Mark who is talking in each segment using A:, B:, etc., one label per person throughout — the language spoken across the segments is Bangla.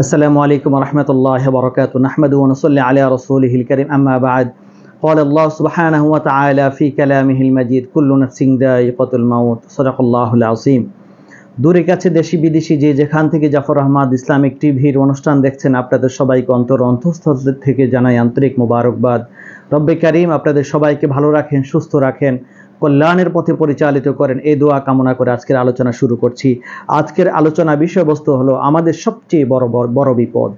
A: السلام عليكم ورحمة الله وبركاته نحمد ونصلي على رسوله الكريم أما بعد قال الله سبحانه وتعالى في كلامه المجيد كل نفس ذائقة الموت صدق الله العظيم দূরে কাছে দেশি বিদেশি যে যেখান থেকে জাফর আহমদ ইসলামিক টিভির অনুষ্ঠান দেখছেন আপনাদের সবাইকে অন্তর অন্তঃস্থল থেকে জানাই আন্তরিক মোবারকবাদ রব্বে করিম আপনাদের সবাইকে ভালো রাখেন সুস্থ রাখেন কল্যাণের পথে পরিচালিত করেন। এই দোয়া কামনা করে আজকের আলোচনা শুরু করছি। আজকের আলোচনা বিষয়বস্তু হলো আমাদের সবচেয়ে বড় বড় বিপদ।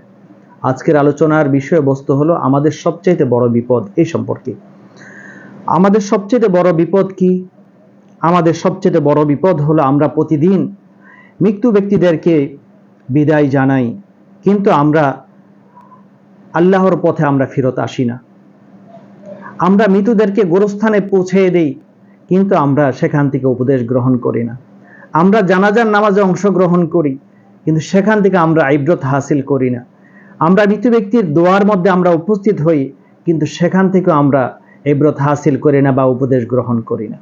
A: আজকের আলোচনার বিষয়বস্তু হলো আমাদের সবচেয়ে বড় বিপদ এই সম্পর্কে। আমাদের সবচেয়ে বড় বিপদ কি? আমাদের সবচেয়ে বড় বিপদ হলো আমরা প্রতিদিন মৃত্যু ব্যক্তিদেরকে বিদায় জানাই, কিন্তু আমরা আল্লাহর পথে আমরা ফেরত আসি না। আমরা মৃতদেরকে গোরস্থানে পৌঁছে দেই কিন্তু আমরা সেখান থেকে উপদেশ গ্রহণ করি না। আমরা জানাজার নামাজে অংশগ্রহণ করি, কিন্তু সেখান থেকে আমরা আইব্রত হাসিল করি না। আমরা মৃত ব্যক্তির দোয়ার মধ্যে আমরা উপস্থিত হই, কিন্তু সেখান থেকে আমরা ইব্রত হাসিল করি না বা উপদেশ গ্রহণ করি না।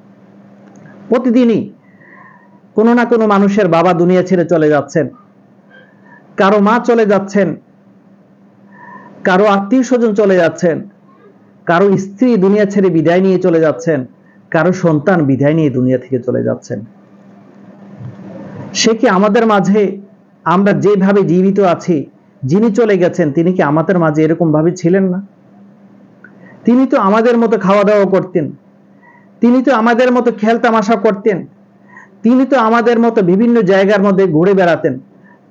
A: প্রতিদিনই কোনো না কোনো মানুষের বাবা দুনিয়া ছেড়ে চলে যাচ্ছেন, কারও মা চলে যাচ্ছেন, কারও আত্মীয় স্বজন চলে যাচ্ছেন, কারও স্ত্রী দুনিয়া ছেড়ে বিদায় নিয়ে চলে যাচ্ছেন কারও সন্তান বিধায় নিয়ে দুনিয়া থেকে চলে যাচ্ছেন। সে কি আমাদের মাঝে, আমরা যেভাবে জীবিত আছি, যিনি চলে গেছেন, তিনি কি আমাদের মাঝে এরকম ভাবে ছিলেন না? তিনি তো আমাদের মতো খাওয়া দাওয়া করতেন। তিনি তো আমাদের মতো খেল তামাশা করতেন। তিনি তো আমাদের মতো বিভিন্ন জায়গার মধ্যে ঘুরে বেড়াতেন।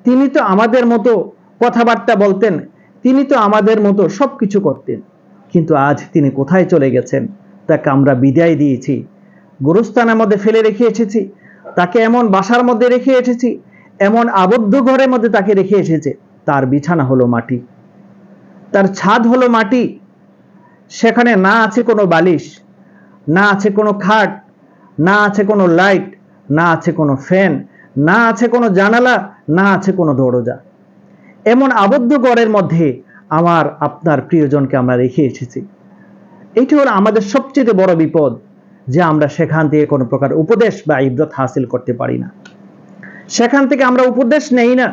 A: তিনি তো আমাদের মতো কথাবার্তা বলতেন। তিনি তো আমাদের মতো সবকিছু করতেন। কিন্তু আজ তিনি কোথায় চলে গেছেন? তাকে আমরা বিদায় দিয়েছি। গুরুস্থানের মধ্যে ফেলে রেখে এসেছি। তাকে এমন বাসার মধ্যে রেখে এসেছি, এমন আবদ্ধ ঘরের মধ্যে তাকে রেখে এসেছে। তার বিছানা হলো মাটি। তার ছাদ হলো মাটি। সেখানে না আছে কোনো বালিশ, না আছে কোনো খাট, না আছে কোনো লাইট, না আছে কোনো ফ্যান, না আছে কোনো জানালা, না আছে কোনো দরজা। এমন আবদ্ধ ঘরের মধ্যে আমার, আপনার প্রিয়জনকে আমরা রেখে এসেছি। এইটা হলো আমাদের সবচেয়ে বড় বিপদ যে আমরা সেখান থেকে কোনো প্রকার উপদেশ বা ইব্রত হাসিল করতে পারি না। সেখান থেকে আমরা উপদেশ নেই না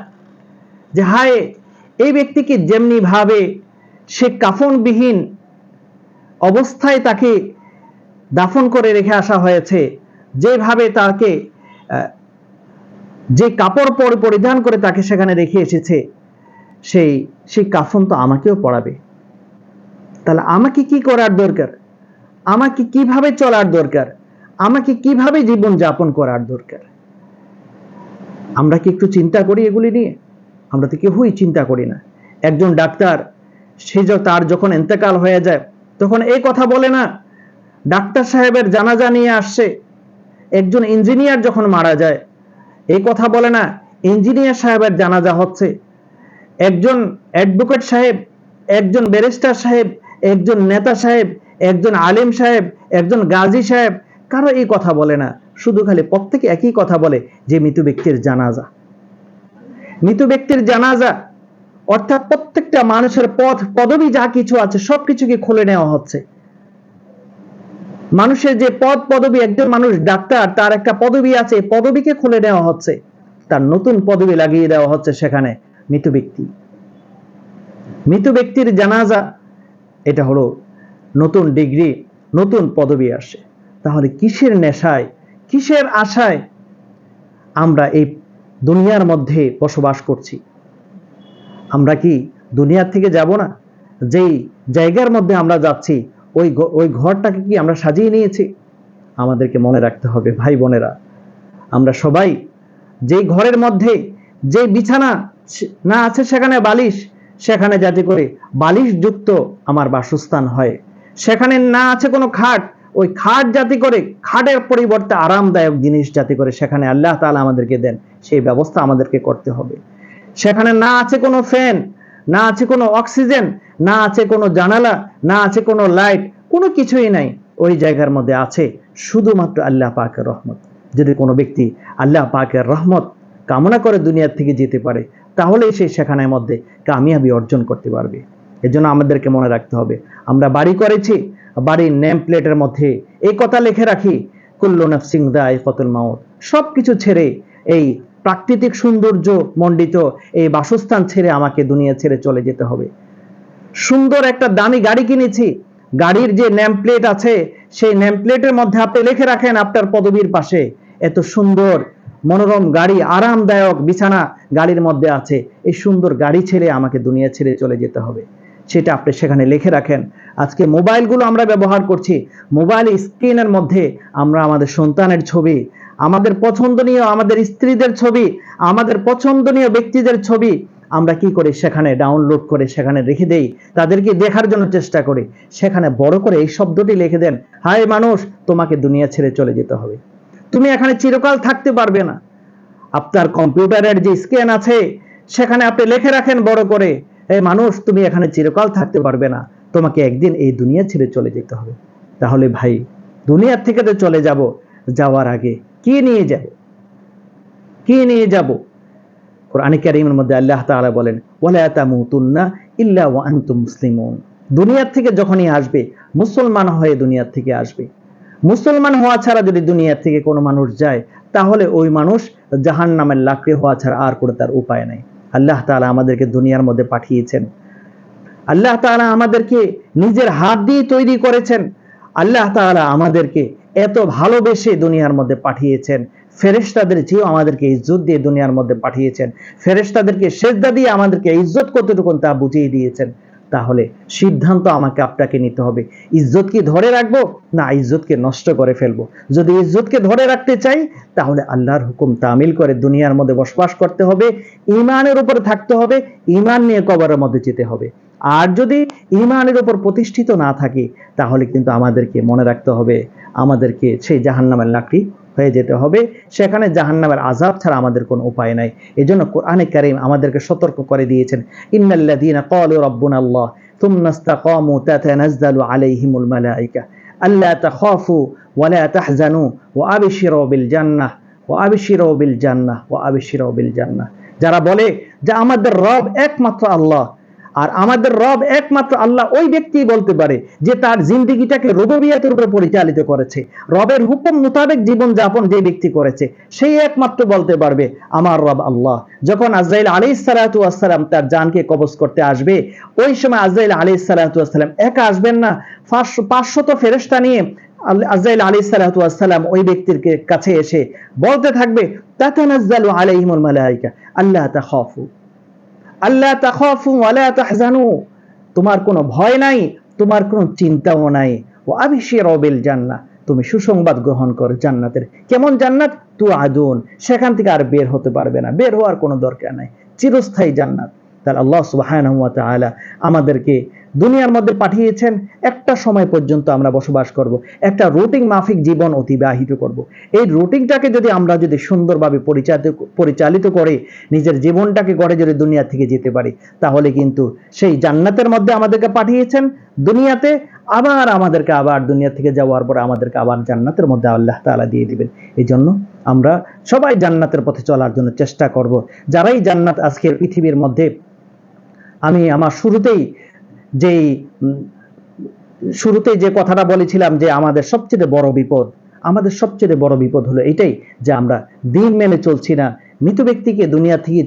A: যে, হায়, এই ব্যক্তিকে যেমনি ভাবে সে কাফনবিহীন অবস্থায় তাকে দাফন করে রেখে আসা হয়েছে, যেভাবে তাকে, যে কাপড় পর, পরিধান করে তাকে সেখানে রেখে এসেছে, সেই সেই কাফন তো আমাকেও পড়াবে তাহলে আমাকে কি করার দরকার? আমাকে কীভাবে চলার দরকার? আমাকে কীভাবে জীবন যাপন করার দরকার? আমরা কি একটু চিন্তা করি এগুলি নিয়ে? আমরা তো কেউই চিন্তা করি না। একজন ডাক্তার, সে তার যখন এন্তেকাল হয়ে যায়, তখন এই কথা বলে না, ডাক্তার সাহেবের জানাজা নিয়ে আসছে। একজন ইঞ্জিনিয়ার যখন মারা যায়, এই কথা বলে না, ইঞ্জিনিয়ার সাহেবের জানাজা হচ্ছে। একজন অ্যাডভোকেট সাহেব একজন ব্যারিস্টার সাহেব, একজন নেতা সাহেব, একজন আলিম সাহেব, একজন গাজী সাহেব, কারও এই কথা বলে না। শুধু খালি প্রত্যেকে একই কথা বলে যে মৃত ব্যক্তির জানাজা। মৃত ব্যক্তির জানাজা, অর্থাৎ প্রত্যেকটা মানুষের পথ, পদবি যা কিছু আছে, সবকিছুকে খুলে নেওয়া হচ্ছে। মানুষের যে পদ, পদবি, একজন মানুষ ডাক্তার, তার একটা পদবি আছে, পদবিকে খুলে নেওয়া হচ্ছে। তার নতুন পদবি লাগিয়ে দেওয়া হচ্ছে সেখানে মৃত ব্যক্তি। মৃত ব্যক্তির জানাজা, এটা হলো নতুন ডিগ্রি, নতুন পদবি আসে। তাহলে কিসের নেশায়, কিসের আশায় আমরা এই দুনিয়ার মধ্যে বসবাস করছি? আমরা কি দুনিয়ার থেকে যাব না? যেই জায়গার মধ্যে আমরা যাচ্ছি, ওই ওই ঘরটাকে কি আমরা সাজিয়ে নিয়েছি? আমাদেরকে মনে রাখতে হবে, ভাই বোনেরা, আমরা সবাই যেই ঘরের মধ্যে যে বিছানা না আছে সেখানে বালিশ সেখানে যাতে করে বালিশ যুক্ত আমার বাসস্থান হয়। সেখানে না আছে কোনো খাট। ওই খাট যাতে করে খাটের পরিবর্তে আরামদায়ক জিনিস যাতে করে সেখানে আল্লাহ তাআলা আমাদেরকে দেন, সেই ব্যবস্থা আমাদেরকে করতে হবে। সেখানে না আছে কোনো ফ্যান, না আছে কোনো অক্সিজেন, না আছে কোনো জানালা, না আছে কোনো লাইট, কোনো কিছুই নাই। ওই জায়গার মধ্যে আছে শুধুমাত্র আল্লাহ পাকের রহমত। যদি কোনো ব্যক্তি আল্লাহ পাকের রহমত কামনা করে দুনিয়ার থেকে যেতে পারে তাহলেই সে সেখানের মধ্যে কামিয়াবি অর্জন করতে পারবে। এজন্য আমাদেরকে মনে রাখতে হবে। আমরা বাড়ি করেছি, বাড়ির নেম প্লেটের মধ্যে এই কথা লিখে রাখি, কুল্লু নাফসিং দায় কতুল মাউত। সব কিছু ছেড়ে এই প্রাকৃতিক সৌন্দর্য মণ্ডিত এই বাসস্থান ছেড়ে আমাকে দুনিয়া ছেড়ে চলে যেতে হবে। সুন্দর একটা দামি গাড়ি কিনেছি। গাড়ির যে নেম প্লেট আছে, সেই নেম প্লেটের মধ্যে আপনি লিখে রাখেন আপনার পদবীর পাশে, এত সুন্দর মনোরম গাড়ি, আরামদায়ক বিছানা গাড়ির মধ্যে আছে। এই সুন্দর গাড়ি ছেড়ে আমাকে দুনিয়া ছেড়ে চলে যেতে হবে। সেটা আপনি সেখানে লিখে রাখেন। আজকে মোবাইলগুলো আমরা ব্যবহার করছি। মোবাইল স্ক্রিনের মধ্যে আমরা আমাদের সন্তানের ছবি, আমাদের পছন্দনীয় আমাদের স্ত্রীদের ছবি, আমাদের পছন্দনীয় ব্যক্তিদের ছবি আমরা কি করি সেখানে ডাউনলোড করে সেখানে রেখে দেই, তাদেরকে দেখার জন্য চেষ্টা করি। সেখানে বড় করে এই শব্দটি লিখে দেন, হায় মানুষ, তোমাকে দুনিয়া ছেড়ে চলে যেতে হবে। তুমি এখানে চিরকাল থাকতে পারবে না। আপনার কম্পিউটারের যে স্ক্যান আছে, সেখানে আপনি লিখে রাখেন বড় করে এই মানুষ, তুমি এখানে চিরকাল থাকতে পারবে না। তোমাকে একদিন এই দুনিয়া ছেড়ে চলে যেতে হবে। তাহলে ভাই, দুনিয়ার থেকে তো চলে যাব। যাওয়ার আগে কি নিয়ে যাব? কি নিয়ে যাব? কোরআনে কারিমের মধ্যে আল্লাহ তাআলা বলেন, ওয়ালা তামুতুন্না ইল্লা ওয়া আনতুম মুসলিমুন। দুনিয়ার থেকে যখনই আসবে, মুসলমান হয়ে দুনিয়ার থেকে আসবে। মুসলমান হওয়া ছাড়া যদি দুনিয়ার থেকে কোনো মানুষ যায়, তাহলে ওই মানুষ জাহান নামের লাকড়ি হওয়া ছাড়া আর কোনো তার উপায় নাই। আল্লাহ তাআলা আমাদেরকে দুনিয়ার মধ্যে পাঠিয়েছেন। আল্লাহ তাআলা আমাদেরকে নিজের হাত দিয়ে তৈরি করেছেন। আল্লাহ তাআলা আমাদেরকে এত ভালোবেসে দুনিয়ার মধ্যে পাঠিয়েছেন। ফেরেশতাদের চেয়েও আমাদেরকে ইজ্জত দিয়ে দুনিয়ার মধ্যে পাঠিয়েছেন। ফেরেশতাদেরকে সেজদা দিয়ে আমাদেরকে ইজ্জত কতটুকু তা বুঝিয়ে দিয়েছেন। তাহলে সিদ্ধান্ত আমাকে, আপনাকে নিতে হবে। ইজ্জত কি ধরে রাখব না ইজ্জতকে নষ্ট করে ফেলব। যদি ইজ্জতকে ধরে রাখতে চাই, তাহলে আল্লাহর হুকুম তামিল করে দুনিয়ার মধ্যে বসবাস করতে হবে ইমানের উপরে থাকতে হবে ইমান নিয়ে কবরের মধ্যে যেতে হবে। আর যদি ইমানের উপর প্রতিষ্ঠিত না থাকি, তাহলে কিন্তু আমাদেরকে মনে রাখতে হবে, আমাদেরকে সেই জাহান্নামের লাকড়ি হয়ে যেতে হবে। সেখানে জাহান্নামের আজাব ছাড়া আমাদের কোনো উপায় নাই। এজন্য কোরআনে কারিম আমাদেরকে সতর্ক করে দিয়েছেন। ইন্নাল্লাযীনা ক্বালু রাব্বুনা আল্লাহ থুম্মা ইসতাকামু তাতানাজ্জালু আলাইহিমুল মালায়েকা আল্লা তাখাফু ওয়া লা তাহজানু, ওয়া আবশিরু বিল জান্নাহ ওয়া বিল বিল যারা বলে যে আমাদের রব একমাত্র আল্লাহ আর আমাদের রব একমাত্র আল্লাহ ওই ব্যক্তি বলতে পারে যে তার জিন্দিগিটাকে রুববিয়াতের উপরে পরিচালিত করেছে। রবের হুকুম মোতাবেক জীবন যাপন যে ব্যক্তি করেছে, সেই একমাত্র বলতে পারবে, আমার রব আল্লাহ। যখন আজরাইল আলী সালাতু আসসালাম তার জানকে কবজ করতে আসবে, ওই সময় আজরাইল আলী সালাতু আসসালাম একা আসবেন না। পাঁচশো পাঁচশত ফেরেস্তা নিয়ে আজরাইল আলী সালাতু আসসালাম ওই ব্যক্তির কাছে এসে বলতে থাকবে, তাতানাজ্জালু আলাইহিমুল মালাইকা আল্লাহ তাখাফু। আল্লাহ তাখাফু আল্লাহ তাহজানু। তোমার কোনো ভয় নাই, তোমার কোনো চিন্তাও নাই। ও আমি সে রবেল জান্না তুমি সুসংবাদ গ্রহণ করো জান্নাতের। কেমন জান্নাত? তু আদুন সেখান থেকে আর বের হতে পারবে না। বের হওয়ার কোনো দরকার নাই। চিরস্থায়ী জান্নাত। তাহলে আল্লাহ ওয়া আমাদেরকে দুনিয়ার মধ্যে পাঠিয়েছেন। একটা সময় পর্যন্ত আমরা বসবাস করব। একটা রুটিন মাফিক জীবন অতিবাহিত করব। এই রুটিনটাকে যদি আমরা যদি সুন্দরভাবে পরিচালিত পরিচালিত করে, নিজের জীবনটাকে গড়ে যদি দুনিয়া থেকে যেতে পারি, তাহলে কিন্তু সেই জান্নাতের মধ্যে আমাদেরকে পাঠিয়েছেন। দুনিয়াতে আবার আমাদেরকে আবার দুনিয়া থেকে যাওয়ার পর আমাদেরকে আবার জান্নাতের মধ্যে আল্লাহ তাআলা দিয়ে দিবেন। এই জন্য আমরা সবাই জান্নাতের পথে চলার জন্য চেষ্টা করব। যারাই জান্নাত আজকের পৃথিবীর মধ্যে আমি আমার শুরুতেই যেই শুরুতেই যে কথাটা বলেছিলাম যে আমাদের সবচেয়ে বড় বিপদ, আমাদের সবচেয়ে বড় বিপদ হলো এটাই যে আমরা দিন মেনে চলছি না। মৃত ব্যক্তিকে দুনিয়া থেকে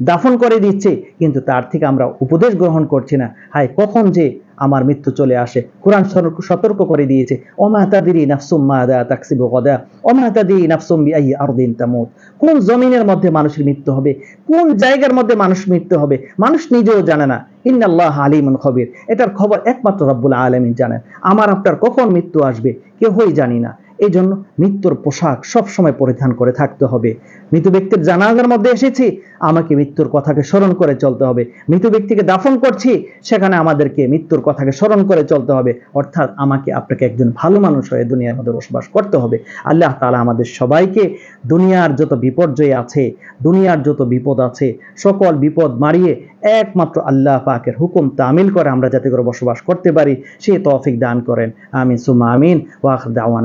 A: দাফন করে দিচ্ছে, কিন্তু তার থেকে আমরা উপদেশ গ্রহণ করছি না। হায়, কখন যে আমার মৃত্যু চলে আসে। কোরআন সতর্ক করে দিয়েছে অমাতাদিরি নাফসুম মাদা তাকসিব গদা অমাতাদিরি নাফসুম বিআই আরদিন তামুত। কোন জমিনের মধ্যে মানুষের মৃত্যু হবে? কোন জায়গার মধ্যে মানুষ মৃত্যু হবে? মানুষ নিজেও জানে না। ইন্নাল্লাহ আলিমুন খবির। এটার খবর একমাত্র রব্বুল আলমিন জানেন। আমার আপনার কখন মৃত্যু আসবে? কেউই জানি না। এই জন্য মৃত্যুর পোশাক সব সময় পরিধান করে থাকতে হবে। মৃত ব্যক্তির জানাজার মধ্যে এসেছি, আমাকে মৃত্যুর কথাকে স্মরণ করে চলতে হবে। মৃত ব্যক্তিকে দাফন করছি, সেখানে আমাদেরকে মৃত্যুর কথাকে স্মরণ করে চলতে হবে। অর্থাৎ আমাকে আপনাকে একজন ভালো মানুষ হয়ে দুনিয়ার মধ্যে বসবাস করতে হবে। আল্লাহ তালা আমাদের সবাইকে দুনিয়ার যত বিপর্যয় আছে, দুনিয়ার যত বিপদ আছে, সকল বিপদ মারিয়ে একমাত্র আল্লাহ পাকের হুকুম তামিল করে আমরা যাতে করে বসবাস করতে পারি, সে তৌফিক দান করেন। আমিন সুমা আমিন ওয়াখ দাওয়ান